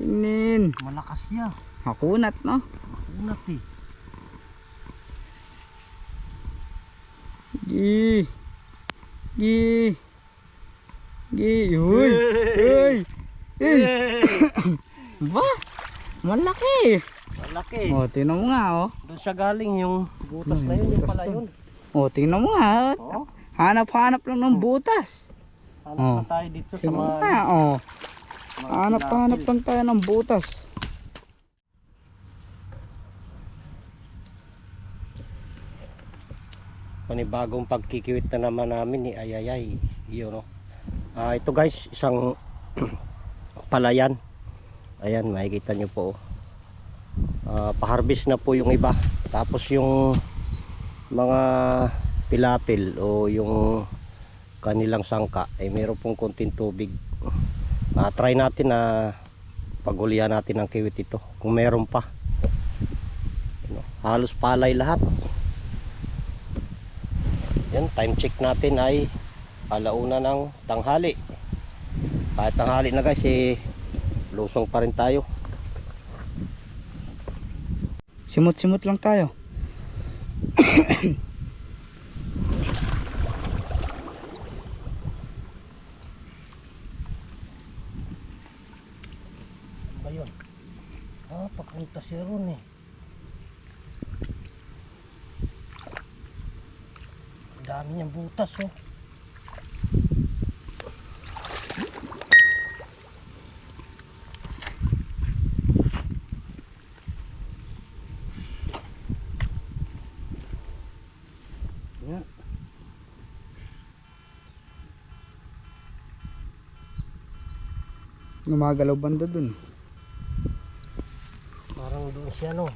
Tingnin. Malakas siya. Hakunat, no? Unat eh. Gi. Gi. Gi. Uy. Uy. Uy. Ba? Malaki. Malaki. Oh, tingnan mo nga, oh. Doon siya galing yung butas na yun. Yung pala yun. Oh, tingnan mo nga. Oo. Hanap-hanap lang ng butas. Hanap Oh. tayo dito sa Tingnan mga... nga, oh. Hanap-hanap lang tayo ng butas. panibagong pagkikiwit na naman namin ni Ayayay. Yun no. Ah, ito guys, isang palayan. Ayan, makikita nyo po. Ah, pa-harvest na po yung iba. Tapos yung mga pilapil o yung kanilang sangka ay meron pong konting tubig. Ah, try natin na pagulian natin ang kiwit ito kung meron pa. Yun, no. Halos palay lahat. Yan, time check natin ay alauna ng tanghali. Kahit tanghali na guys, eh, lusong pa rin tayo. Simot-simot lang tayo. Ano ba yun? Ah, ron eh. Ang dami niyang butas oh. Yan. Gumagalaw banda dun. Doon siya no.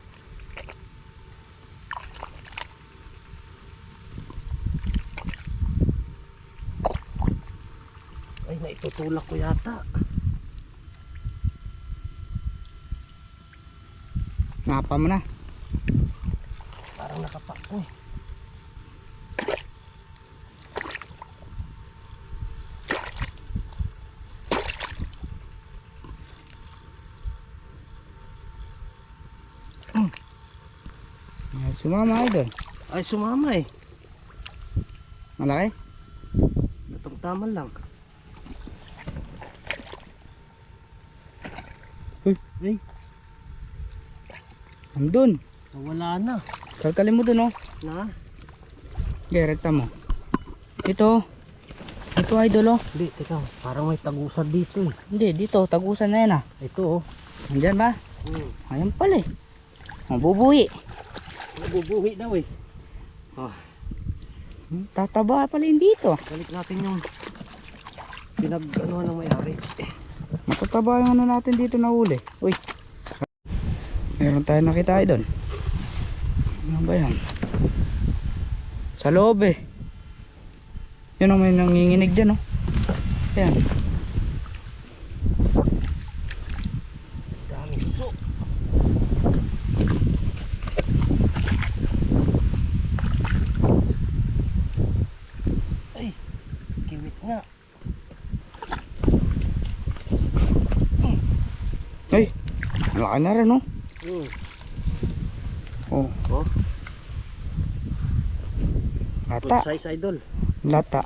Ay, naitutulak ko yata. Napa mo na. Parang nakapak ko eh. Ay, Sumama idol. Ay, sumama eh. Malaki? Tama lang. Uy. Ay, Andun. nawala na. Kalkalin mo dun oh. Na? Okay, rekta mo. Ito. Ito idol oh. Hindi, teka. Parang may tagusan dito eh. Hindi, dito. Tagusan na yan ah. Ito oh. Nandyan ba? Hmm. Ayan pala eh. Mabubuhi. Nabubuhi daw eh. Hmm, Tataba pala yun dito. Balik natin yung pinag ano ng may-ari. Matataba yung ano natin dito na huli. Uy. Meron tayo nakita ay doon. Ano ba yan? Sa loob eh. Yun ang may nanginginig dyan oh. Ayan. Dami suso. Ay, kiwit nga. Ay. Malaki na rin oh. Hmm. Oh. Oh, good Lata. size idol. Lata.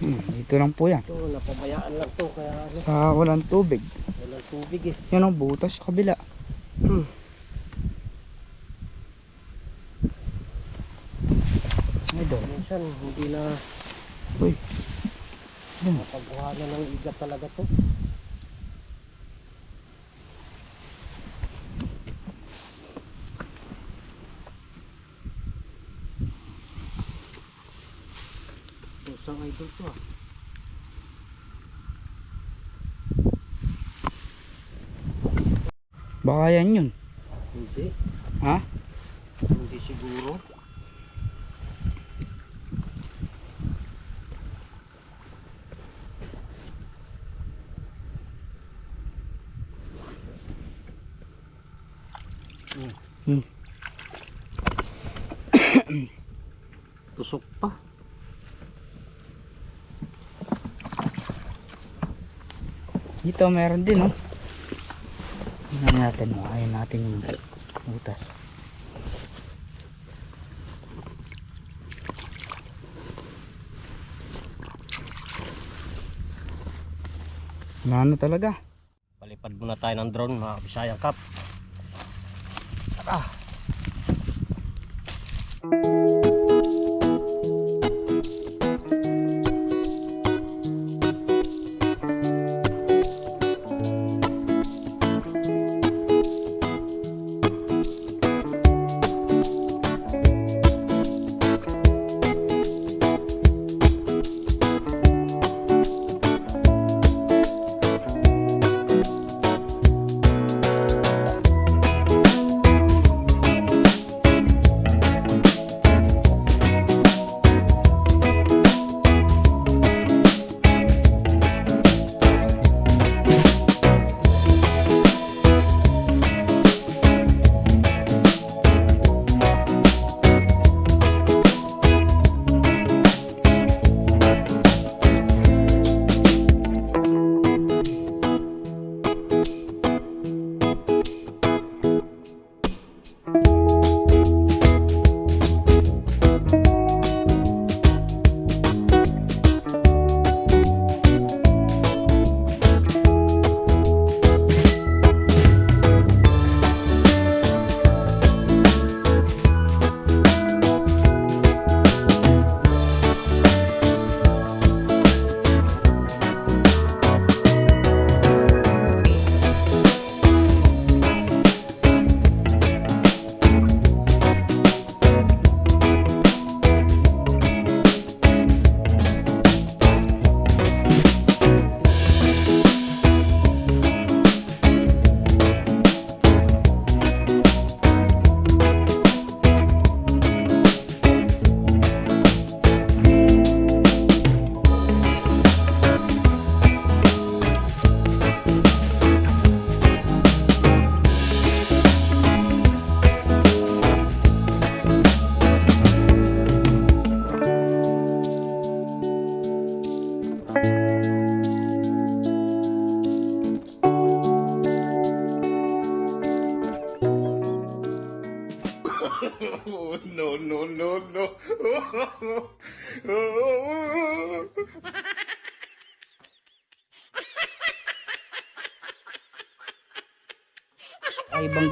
Hmm, dito lang po yan. Ito, napabayaan lang to kaya ano, Sa walang tubig. walang tubig eh. Yan ang butas sa kabila. Hmm. Ay doon. Minsan hindi na Uy. Yan. Mapagkuhanan ng igat talaga to. Pusang idol to ah. Baka yan yun. Hindi. Ha? Hindi siguro. Hmm. Hmm. Tusok pa. Dito meron din oh. Tingnan natin oh. Ayun natin yung butas. Ano talaga? Palipad muna tayo ng drone mga Bisayang Cup. Tara.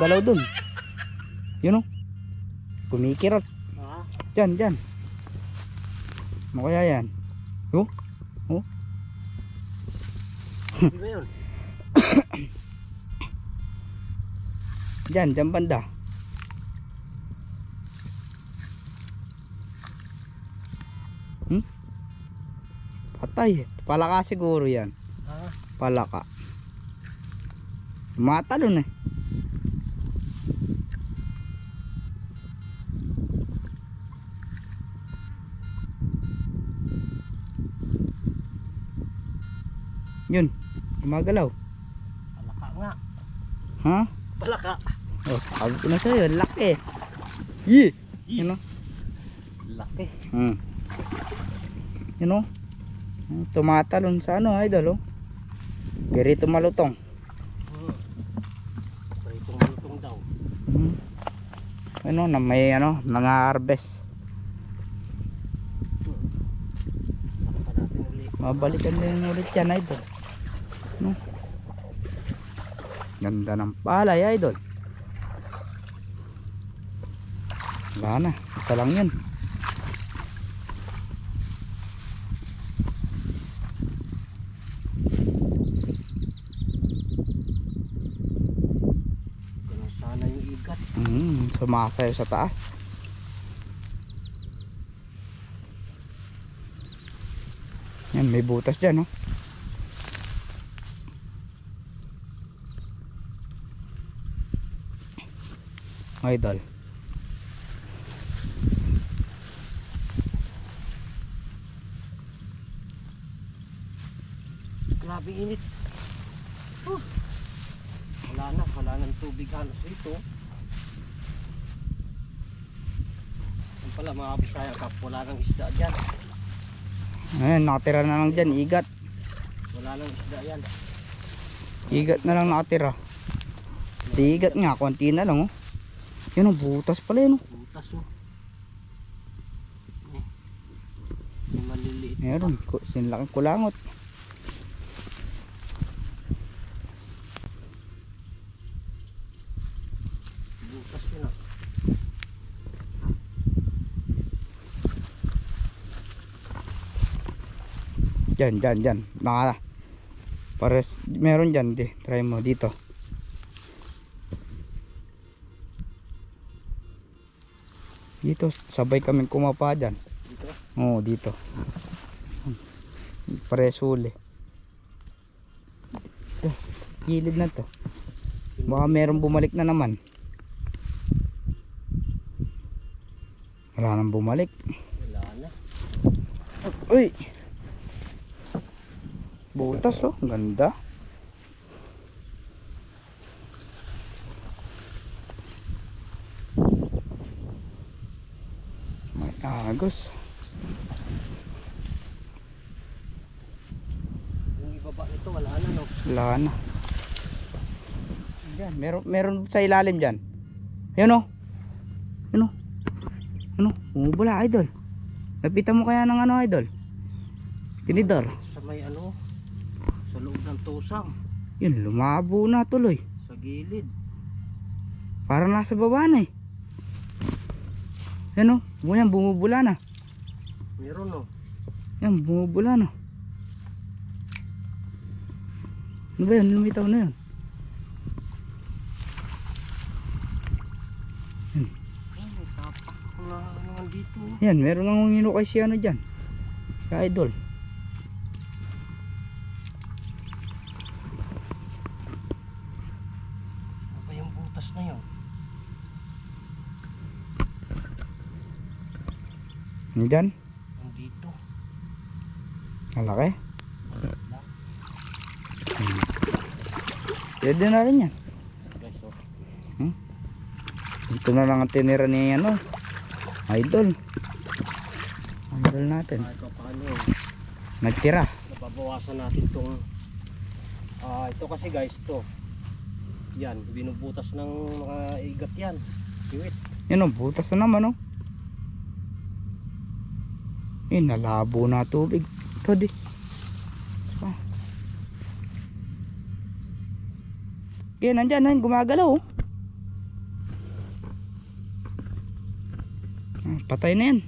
Galaw dun. Yun oh. Kumikirot. Ah, Diyan, diyan. Ano kaya yan? Oh, di ba yun? diyan, diyan banda. Hmm? Patay. Palaka siguro yan. Ah, Palaka. Matalon eh. Yun, gumagalaw. palaka nga. Ha? Palaka. Oh, sabi ko na sa'yo, laki. Yee! Yun o. Laki. Hmm. Yun o. Hmm, Tumatalon sa ano, idol o. Perito malutong. Hmm. Pritong-lutong daw. Hmm. Ano, na may ano, natin uli. Mabalikan din ulit yan, idol. No? Ganda ng palay, idol. Wala na. Isa lang yun. Hmm, sumasayo sa taas. Yan, may butas dyan, no? Idol. Grabe init. Huh. Wala na, wala nang tubig halos dito. Yan pala mga Bisaya Cup, wala nang isda dyan. Ayan, nakatira na lang dyan, igat. Wala nang isda yan. Igat na lang nakatira. Tigat nga, konti na lang oh. Yan ang butas pala yun oh. Butas oh. Eh. May maliliit. Meron, ku- sinlaking kulangot. Butas yun ah. Diyan, diyan, diyan. Naka, pares, meron diyan, di. Try mo dito. Dito, sabay kami kumapa dyan. Dito. Oo, dito. Pares huli. Ito, kilid na to. Baka meron bumalik na naman. Wala nang bumalik. Wala na. Uy! Butas oh, ganda. May agos. Yung ibaba nito wala na no. Wala na. Diyan, meron, meron sa ilalim dyan. Yun oh. Yun oh. Ano? Umubula idol. Lapitan mo kaya ng ano idol? Tinidor. Sa may ano. Sa loob ng tusang. Yun, lumabo na tuloy. Sa gilid. Parang nasa baba na eh. Yan o, oh, yan bumubula na. Meron no. Yan, bumubula na. Ano ba yun? Lumitaw na. Ay, tapak na naman dito. Yan, meron nang hino kay si ano dyan. Si idol. Ano ba yung butas na yun? Ano dyan? Nandito. Malaki. Pwede na rin yan. Oh. Ito na lang ang tinira ni ano. Idol. Idol natin. Paano. Nagtira. nababawasan natin tong ah ito kasi guys to yan binubutas ng mga igat yan kiwit Yan o, butas na naman o. Eh, nalabo na tubig. Ito di. Ah. Eh, nandyan na, gumagalaw. Ah, patay na yan.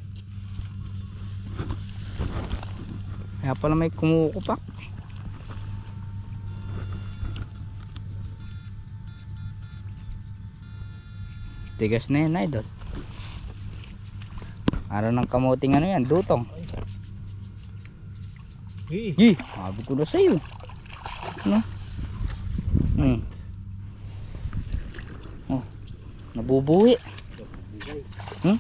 Kaya pala may kumukupak. Tigas na yan, idol. Araw ng kamuting ano yan, dutong. hey Yee, sabi ko na sa'yo. Ano? Hmm. Oh, nabubuhi. Hmm?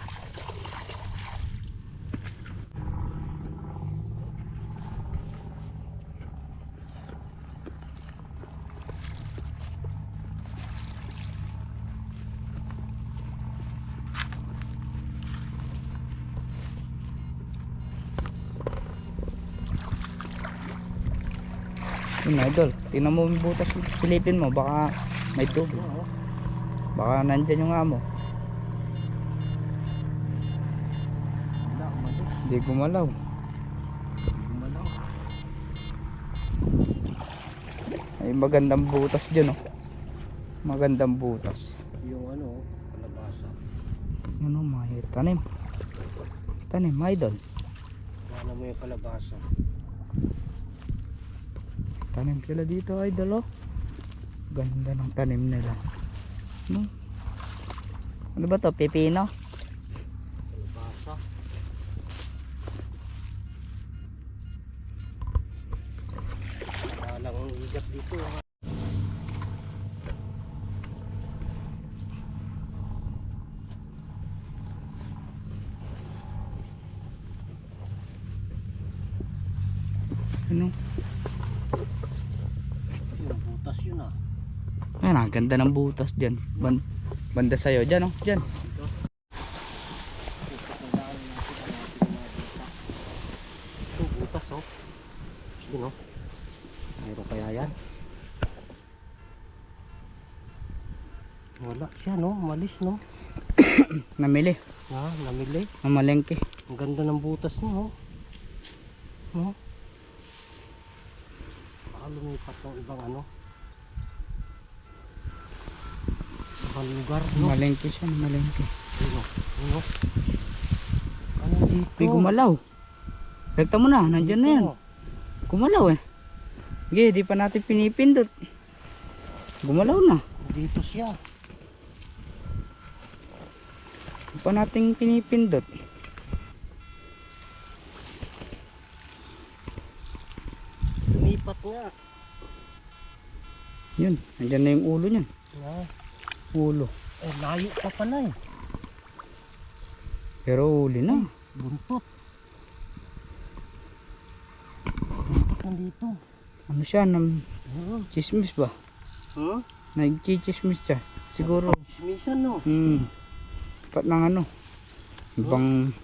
Yun idol, tingnan mo yung butas, silipin mo, baka may tubig. Baka nandyan yung amo. Hindi gumalaw. Ay magandang butas dyan oh. Magandang butas. yung ano kalabasa Ano may tanim. Tanim, idol. wala mo yung kalabasa Tanim sila dito idol oh. Ganda ng tanim nila. No? Ano ba to? Pipino? igat dito Ano? Butas yun ah Ayan, ang ganda ng butas dyan. Ban banda sa'yo. Dyan oh, dyan. Ito. Butas oh. Yun oh. Kaya yan. Wala siya no, malis no. Namili. Ha, namili. Mamalengke. Ang ganda ng butas niya oh. No? Baka lumipat ng ibang ano. Ibang lugar no. Malengke siya. Malengke. Ano? Ano? Ano dito? Uy, gumalaw. Rekta mo na. Nandyan na yan. Gumalaw eh. Sige, di pa natin pinipindot. Gumalaw na. Dito siya. Di pa natin pinipindot. Lumipat nga. Yun. Nandyan na yung ulo niyan. Ha? Ulo. Eh, layo pa pala eh. Pero uli na. Buntot. Buntot nandito. Ano siya? Nam Hmm. chismis ba? Hmm? Nagchichismis siya. Siguro. Simisan no. Hmm. Pat ng ano. Ibang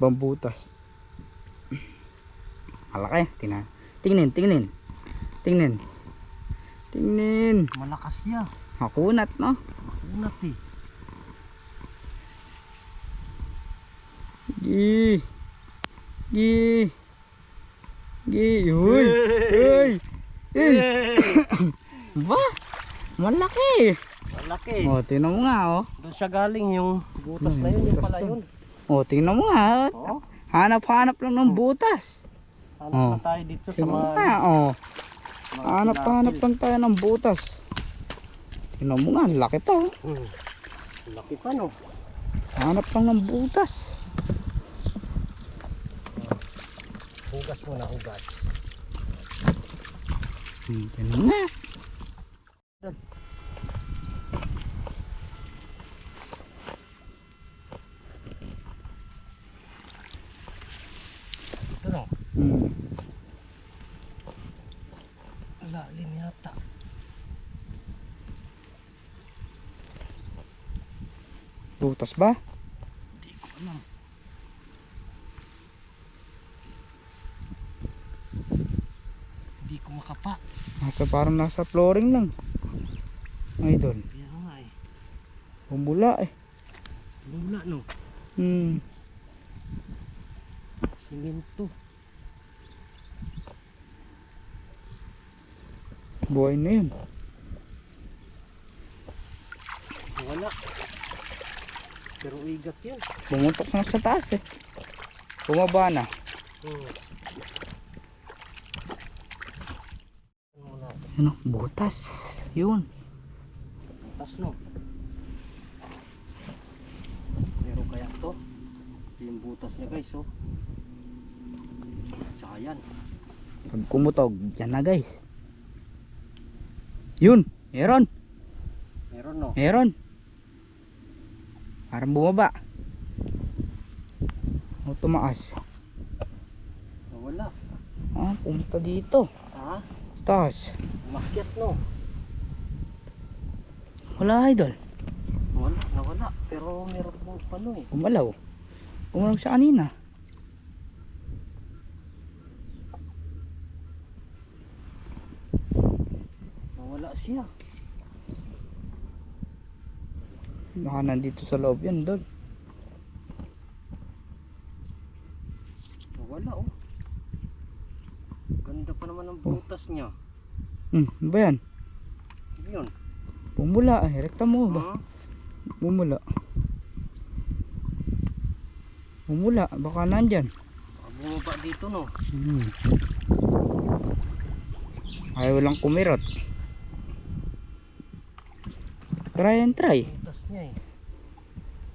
bambutas. Malaki. Tina. Tingnin, tingnin. Tingnin. Tingnin. Malakas siya. Makunat, no? Unat eh. Gi. Gi. Gi. Uy. Uy. Uy. ba? Malaki. Malaki. Oh, tingnan mo nga, oh. Doon siya galing yung butas na yun. Yung pala yun. Oh, tingnan mo nga. oh. Hanap-hanap lang ng butas. Hanap Oh. na tayo dito sa mga... nga, oh. Hanap-hanap lang tayo ng butas. Tingnan mo nga, laki pa, oh. Hmm. Laki pa no. Hanap lang ng butas. Hugas mo na hugas. Hmm, tingnan no. Hmm. Lalim yata. Butas ba? Hindi ko alam. Hindi ko makapa. Nasa parang nasa flooring lang. Kaya nga eh. Bumula eh. Lula no. Hmm. Simento. Buhay na yun. Wala. Pero igat yun. Bumutok na sa taas eh. Bumaba na. Hmm. Ano? Butas. Yun. Tas no. Pero kaya to. Yung butas niya guys oh. Tsaka yan. Pag kumutog, yan na guys. Yun. Meron. Meron no. Meron. Parang bumaba. O tumaas. Nawala. Ah, pumunta dito. Ha? Taas. Makyat no. Wala idol. Wala. Nawala. Pero meron pong pano eh. Gumalaw. Gumalaw siya kanina. Nawala siya. Baka nandito sa loob yan, dol. Nawala oh. Ganda pa naman ng butas niya. Hmm, ano ba yan? Yun. Bumula eh. Rekta mo ba? Ha? Bumula. Bumula. Baka nandyan. Baka Bumaba dito no. Hmm. Ayaw lang kumirot. Try and try. Niya eh.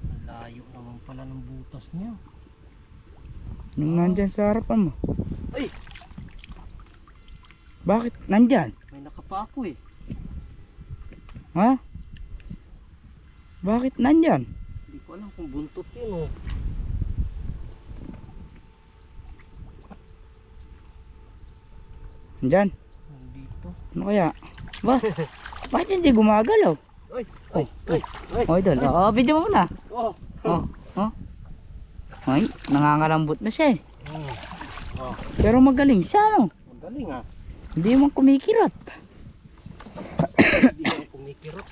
Ang Layo naman pala ng butas niya. Nung nandyan sa harapan mo. Ay! Bakit nandyan? May nakapako eh. Ha? Bakit nandyan? Hindi ko alam kung buntot yun oh. Nandyan? Nandito. Ano kaya? Ba? Bakit hindi gumagalaw? Ay! Ay! Ay! Ay! Oh, idol. Oo, video mo muna. Oh! Oh, oh. Ay, nangangalambot na siya eh. Oh. Pero magaling siya, no? Magaling ah. Hindi man kumikirot. Hindi ko kumikirot.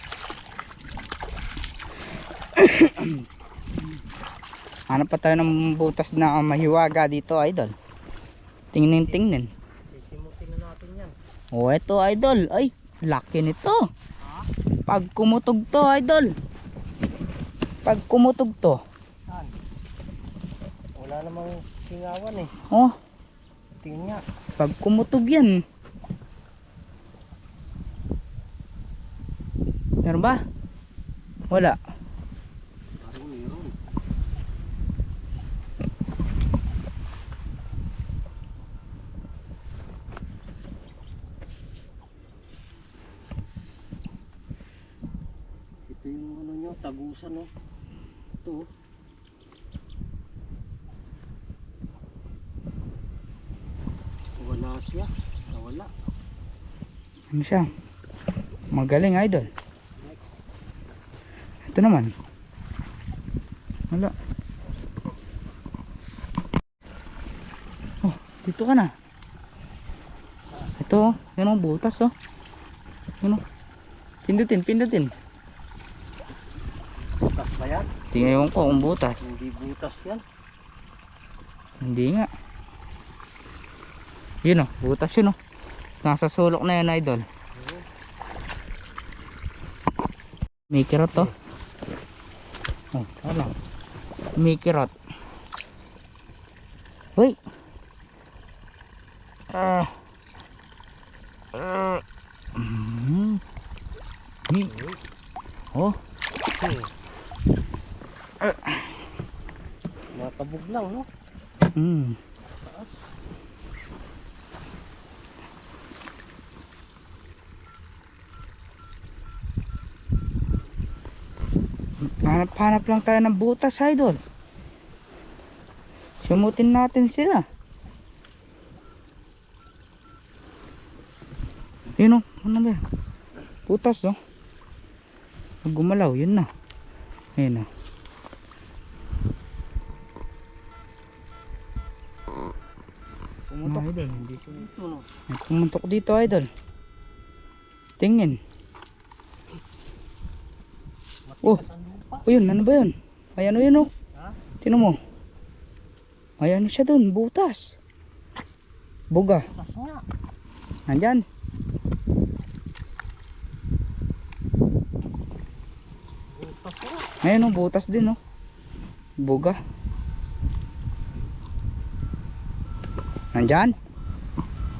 Hanap pa tayo ng butas na mahiwaga dito, idol. Tingnan, tingnan. Sisimutin na natin yan. Oh, eto, idol. Ay, laki nito. Pag kumutog to, idol. Pag kumutog to. Saan? Wala namang singawan eh. Oh, Tingnan nga. pag kumutog yan. Meron ba? Wala. Parang meron. Ito yung ano nyo, tagusan no. Ito. oh. Wala siya. Nawala. Ano siya? Magaling, idol. Ito naman. Wala. Oh, dito ka na. Ito, oh. Yan ang butas, oh. Yan, oh. Pindutin, pindutin. Yan? Tingnan ko kung butas. Hindi butas yan. Hindi nga. Yun, oh. Butas yun, oh. Nasa sulok na yan, idol. May kirot, oh. Oh, wala. May kirot. Uy! Ah. Ah. Mm. Ni. Oh, Nakabog lang no? mm. Hanap-hanap lang tayo ng butas, idol. Sumutin natin sila. Yun o, ano ba yan? Butas o. Pag gumalaw, yun na. Ayun o. Pumutok. idol, hindi no? May Pumuntok dito, idol. Tingin. Oh. Matigas ang lupa. O yun, ano ba yun? Ay ano yun o? Ha? Tino mo. Ay ano siya dun, butas. Buga. Nandyan. Butas nga. Ayun o, butas din o. Buga. Nandyan.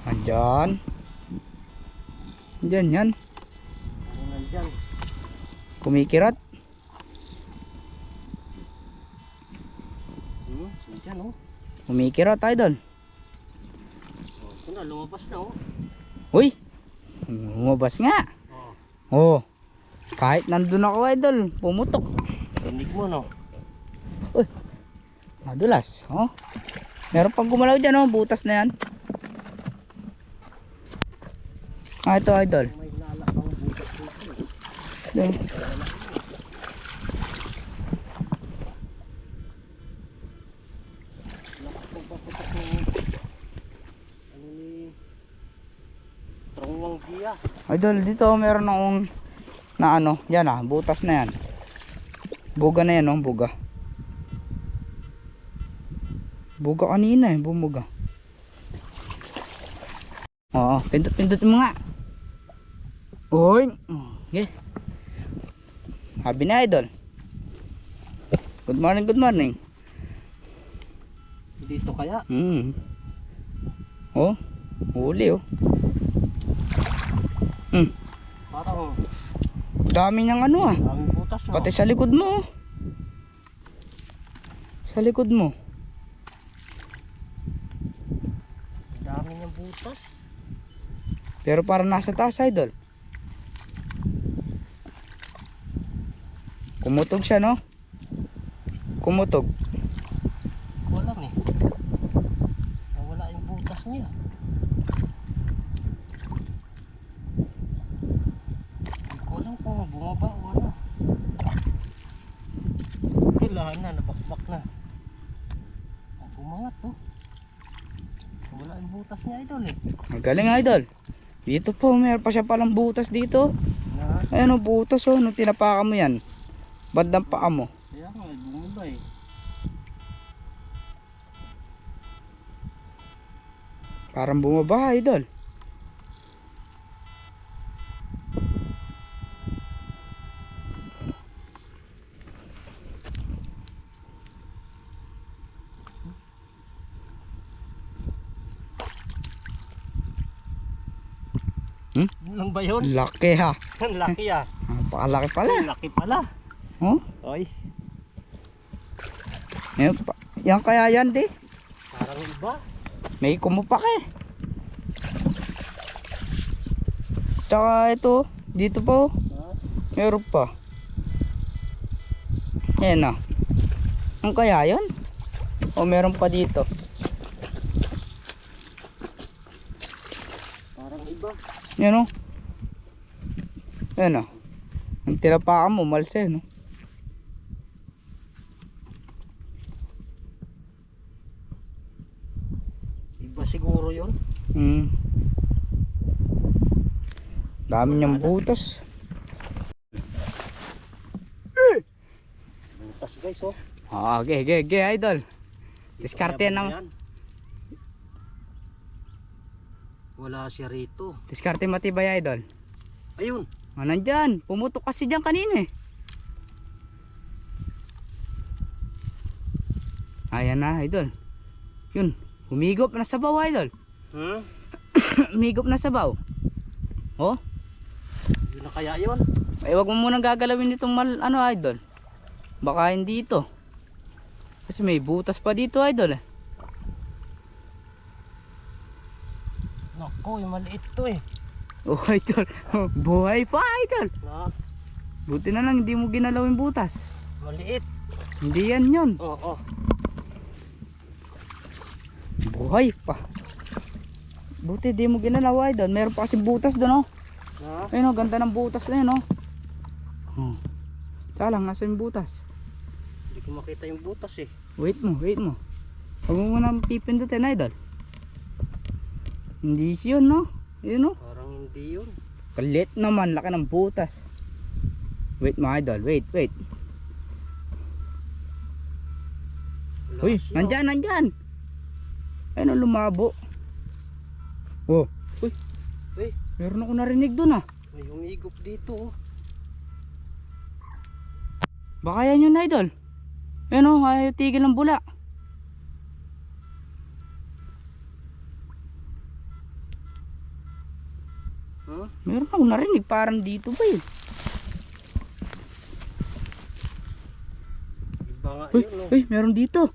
Nandyan. Nandyan yan. Nandyan? Kumikirat. Nandyan oh. Kumikirat, idol. oh. Ito na, lumabas na oh. Uy! Lumabas nga. Oh. Oh. Kahit nandun ako, idol, pumutok. Tinig mo no? Madulas, oh. Meron pang gumalaw dyan, oh. Butas na yan. Ah, ito, idol. May lalakang butas dito eh. Doon. Nakapagpaputok ng ano ni Trongwang Gia. Idol, dito meron akong na ano, yan ah, butas na yan. Buga na yan, oh, buga. Buga kanina eh, bumuga. Oo, pindot-pindot mo nga. Uy! Okay. Habi na idol. Good morning, good morning. Dito kaya? Hmm. Oh, huli oh. Parang Dami niyang ano ah. daming butas no? Pati sa likod mo. oh. Sa likod mo. Dami niyang butas. Pero parang nasa taas idol. Kumutog siya no? Kumutog. Wala eh. Nawala yung butas niya. Hindi ko alam kung bumaba o ano. Kailangan na, nabakbak na. Ang bumangat to. Wala yung butas niya idol eh. Magaling idol. Dito po, meron pa siya palang butas dito. Na, Ayan o, butas oh. Nung tinapakan mo yan. Bandang paa mo. Kaya nga, bumaba eh. Parang bumaba idol. Yun lang ba yun? Laki ha. Ang laki ah. Napakalaki pala. Ang laki pala. Oh, Oy, yan, pa, yan kaya yan di. parang iba. May kumupak eh. Tsaka ito, dito pa oh. Ha? Meron pa. Ayan na. Ang kaya yun? O meron pa dito? Parang iba. Yan o. Ayan o. Ang tira pa mo, malse no? Iba siguro yun. Hmm. Dami niyang butas. Butas guys oh. Ah, okay, okay, okay, idol. Diskarte yan? Wala siya rito. Diskarte matibay, idol. Ayun. Ah, nandyan. Pumutok kasi dyan kanina eh. Ayan na, idol. Yun. Humigop na sabaw, idol. Hmm? Humigop na sabaw. Oh, Yun na kaya yun. ay wag mo munang gagalawin itong mal, ano, idol. Baka hindi ito. Kasi may butas pa dito, idol. Eh. Nako, yung maliit to eh. Oh, idol. Buhay pa, idol. Na, Buti na lang, hindi mo ginalaw yung butas. maliit. Hindi yan yun. Oo, oh, Buhay pa. Buti di mo ginalaw, idol. Meron pa kasi butas doon, oh. Na, Ayun, oh, ganda ng butas na yun, oh. Hmm. Kaya lang, nasa yung butas? hindi ko makita yung butas eh. Wait mo, wait mo. Huwag mo muna pipindutin, idol. Hindi yun, no? Yun, no? Parang hindi yun. Kalit naman, laki ng butas. Wait mo, idol. Wait, wait. Wala Uy, siya. nandyan, nandyan. Ayun, oh, lumabo. Oh, uy. Uy. Meron ako narinig dun, ah. May humigop dito oh. Baka yan yun, idol. Ayun, oh, ayaw tigil ng bula. Huh? Meron ako narinig, parang dito ba yun? Iba nga Uy, yun oh. uy, meron dito.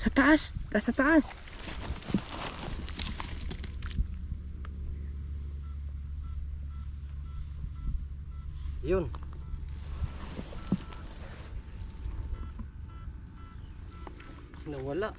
Sa taas, ta- sa taas. Yun. Nawala.